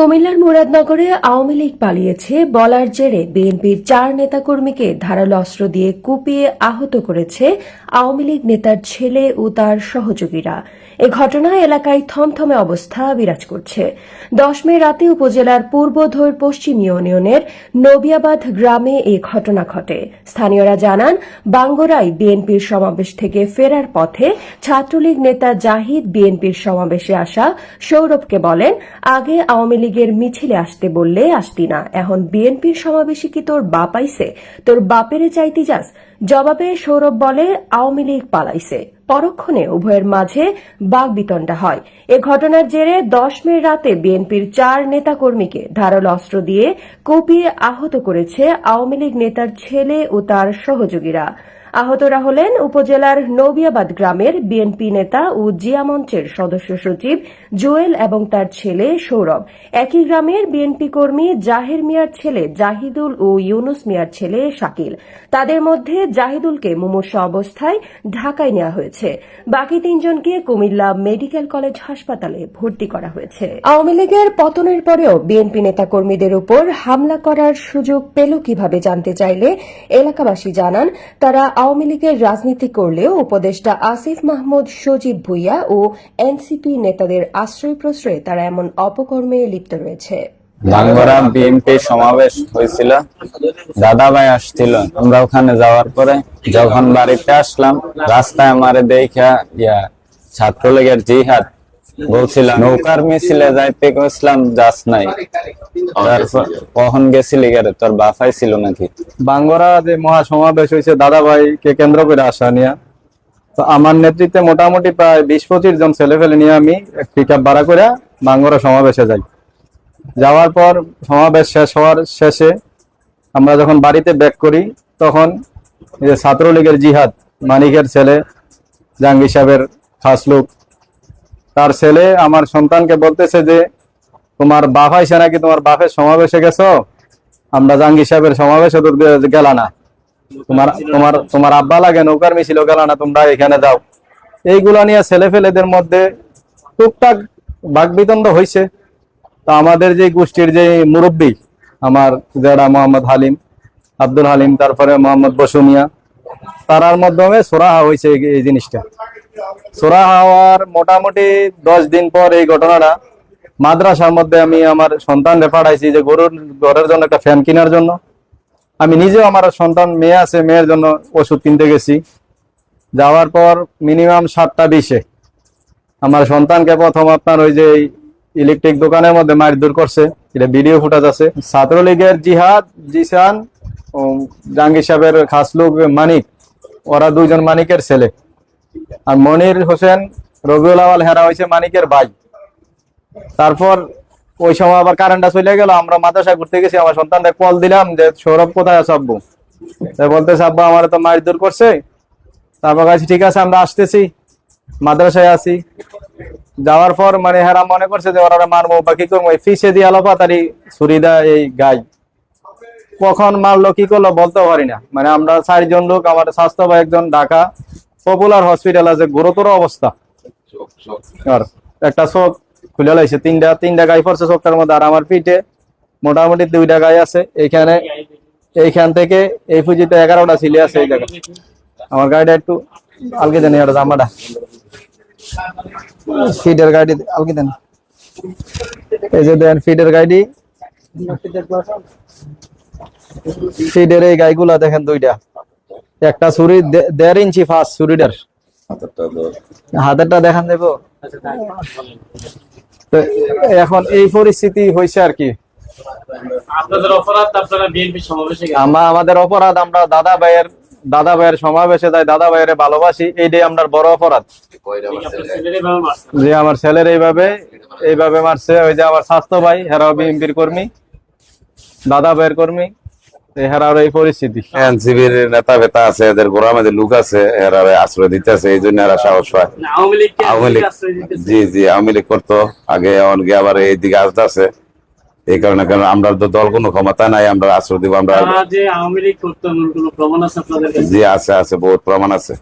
কুমিল্লার মুরাদনগরে আওয়ামী লীগ পালিয়েছে বলার জেরে বিএনপির চার নেতাকর্মীকে ধারালো অস্ত্র দিয়ে কুপিয়ে আহত করেছে আওয়ামী লীগ নেতার ছেলে ও তার সহযোগীরা। এ ঘটনায় এলাকায় থমথমে অবস্থা বিরাজ করছে। দশ মে রাতে উপজেলার পূর্বধৈর পশ্চিম ইউনিয়নের নবিয়াবাদ গ্রামে এই ঘটনা ঘটে। স্থানীয়রা জানান, বাঙ্গরায় বিএনপির সমাবেশ থেকে ফেরার পথে ছাত্রলীগ নেতা জাহিদ বিএনপির সমাবেশে আসা সৌরভকে বলেন, আগে আওয়ামী লীগের মিছিলে আসতে বললে আসতি না। এখন বিএনপির সমাবেশে কি তোর বাপ আইছে? তোর বাপেরে চাইতি যাস? জবাবে সৌরভ বলে আওয়ামী লীগ পালাইছে। পরক্ষণে উভয়ের মাঝে বাগবিতণ্ডা হয়। এ ঘটনার জেরে দশ মে রাতে বিএনপির চার নেতাকর্মীকে ধারালো অস্ত্র দিয়ে কুপিয়ে আহত করেছে আওয়ামী লীগ নেতার ছেলে ও তার সহযোগীরা। আহতরা হলেন উপজেলার নবিয়াবাদ গ্রামের বিএনপি নেতা ও জিয়া মঞ্চের সদস্য সচিব জোয়েল এবং তার ছেলে সৌরভ। একই গ্রামের বিএনপি কর্মী জাহের মিয়ার ছেলে জাহিদুল ও ইউনুস মিয়ার ছেলে শাকিল। তাদের মধ্যে জাহিদুলকে মুমূর্ষ অবস্থায় ঢাকায় নেওয়া হয়েছে। বাকি তিনজনকে কুমিল্লা মেডিকেল কলেজ হাসপাতালে ভর্তি করা হয়েছে। আওয়ামী লীগের পতনের পরেও বিএনপি নেতাকর্মীদের উপর হামলা করার সুযোগ পেল কীভাবে জানতে চাইলে এলাকাবাসী জানান, তারা আওয়ামী লীগের রাজনীতি করলেও উপদেষ্টা আসিফ মাহমুদ, সজীব ভুইয়া ও এনসিপি নেতাদের আশ্রয় প্রশ্রয়ে তারা এমন অপকর্মে লিপ্ত রয়েছে। ভাঙ্গরা বিএনপি সমাবেশ হয়েছিল। দাদা ভাই আসছিল। আমরা ওখানে যাওয়ার পরে যখন বাড়িতে আসলাম, রাস্তায় আমারে দেখা ইয়া ছাত্রলীগের জিহাদ বলছিলাম, নৌকার মিছিলে যাইতে গেছিলাম, যাস নাই। তারপর কখন গেছিলি গেরে তোর বাসাই ছিল নাকি? বাঙ্গরা যে মহা সমাবেশ হয়েছে দাদা ভাইকে কেন্দ্র করে আসা নিয়ে। তো আমার নেতৃত্বে মোটামুটি প্রায় বিশ পঁচিশ জন ছেলে ফেলে নিয়ে আমি পিক আপ ভাড়া করে বাঙ্গরা সমাবেশে যাই। যাওয়ার পর সমাবেশ শেষ হওয়ার শেষে আমরা যখন বাড়িতে ব্যাক করি, তখন ছাত্রলীগের জিহাদ, মানিকের ছেলে, জাহাঙ্গীর সাহেবের খাস লোক তার ছেলে আমার সন্তানকে বলতেছে যে, তোমার বাপ আইসে নাকি তোমার বাপের সমাবেশে গেছো? আমরা জাহাঙ্গীর সাহেবের সমাবেশে তো গেলা না। তোমার তোমার তোমার আব্বা লাগে, নৌকার মিছিল গেলা না, তোমরা এখানে যাও। এইগুলা নিয়ে ছেলে ফেলেদের মধ্যে টুকটাক বাকবিতন্ড হয়েছে তো আমাদের যে গোষ্ঠীর যে মুরব্বী, আমার যারা মোহাম্মদ হালিম, আব্দুল হালিম, তারপরে মোহাম্মদ বসুমিয়া তারার মাধ্যমে সোরাহা হয়েছে এই জিনিসটা। সোরা হওয়ার মোটামুটি দশ দিন পর এই ঘটনাটা, মাদ্রাসার মধ্যে আমি আমার সন্তানরে পাঠাইছি যে গরুর ঘরের জন্য একটা ফ্যান কেনার জন্য। আমি নিজেও আমার সন্তান মেয়ে আছে, মেয়ের জন্য ওষুধ কিনতে গেছি। যাওয়ার পর মিনিমাম সাতটা বিশে আমার সন্তানকে প্রথম আপনার ওই যে ইলেকট্রিক দোকানের মধ্যে মারধর করছে। এটা ভিডিও ফুটাজ আছে। ছাত্রলীগের জিহাদ, জিসান জাহাঙ্গীর সাহেবের খাসলুক মানিক, ওরা দুইজন মানিকের ছেলে। আর মনির হোসেন, রবিউল আওয়াল হেরা হয়েছে মানিকের ভাই। তারপর ওই সময় আবার কারেন্টটা চলে গেল, আমরা মাদ্রাসায় ঘুরতে গেছি, আমার সন্তানদের কল দিলাম যে, সৌরভ, কোথায় আছে আব্বু? তাই বলতেছে, আব্বু, আমার তো মার দূর করছে। তারপর কাছে ঠিক আছে, আমরা আসতেছি। মাদ্রাসায় আছি। যাওয়ার পর মানে হেরা মনে করছে যে, ওরা মারবো বা কি করব ফিসে দিয়ে আলো পাতারি ছুরিদা এই গাই। কখন মারলো, কি করল বলতে পারি না। মানে আমরা চারজন লোক, আমার স্বাস্থ্য বা একজন ঢাকা। পপুলার হসপিটাল আছে, গুরুতর অবস্থা। আর একটা চোখ খুলে লাইছে, তিনটা তিনটা গাই পড়ছে চোখটার মধ্যে, আর আমার পিঠে মোটামুটি দুইটা গাই আছে। এইখানে এইখান থেকে এই পুঁজিতে এগারোটা ছিলে আছে এই জায়গায়। আমার গাড়িটা একটু আলগে দেন এটা জামাটা। ফিডের গাড়ি আলগে দেন। এই যে দেন ফিডের গাড়ি। ফিডের এই গাইগুলা দেখেন দুইটা। একটা ছুরি দে- দেড় ইঞ্চি ফাস্ট ছুরিটার। হাতেরটা দেখান দেবো। তো এখন এই পরিস্থিতি হয়েছে আর কি। আপনাদের অপরাধ আপনারা বিএনপি সমাবেশে গেছেন। আমরা আমাদের অপরাধ আমরা দাদা ভাইয়ের দাদা ভাইয়ের সমাবেশে যাই দাদা ভাইয়ের ভালোবাসি এইটাই আমরা বড় অপরাধ। যে আমার ছেলের এইভাবে এইভাবে মারছে ওই যে আমার স্বাস্থ্য ভাই হেরাও বিএনপির কর্মী দাদা ভাইয়ের কর্মী। পরিস্থিতি। এনসিবির নেতা বেতা আছে এদের গোড়া মধ্যে লোক আছে এরা আশ্রয় দিতেছে এই জন্য এরা সাহস পায়। না, আওয়ামী লীগ জি জি আওয়ামী লীগ করতো। আগে অনকে আবার এইদিকে আসতে আছে। এই কারণে কারণ আমরা তো দল কোনো ক্ষমতা নাই আমরা আশ্রয় দিব আমরা জি আছে আছে বহুত প্রমাণ আছে।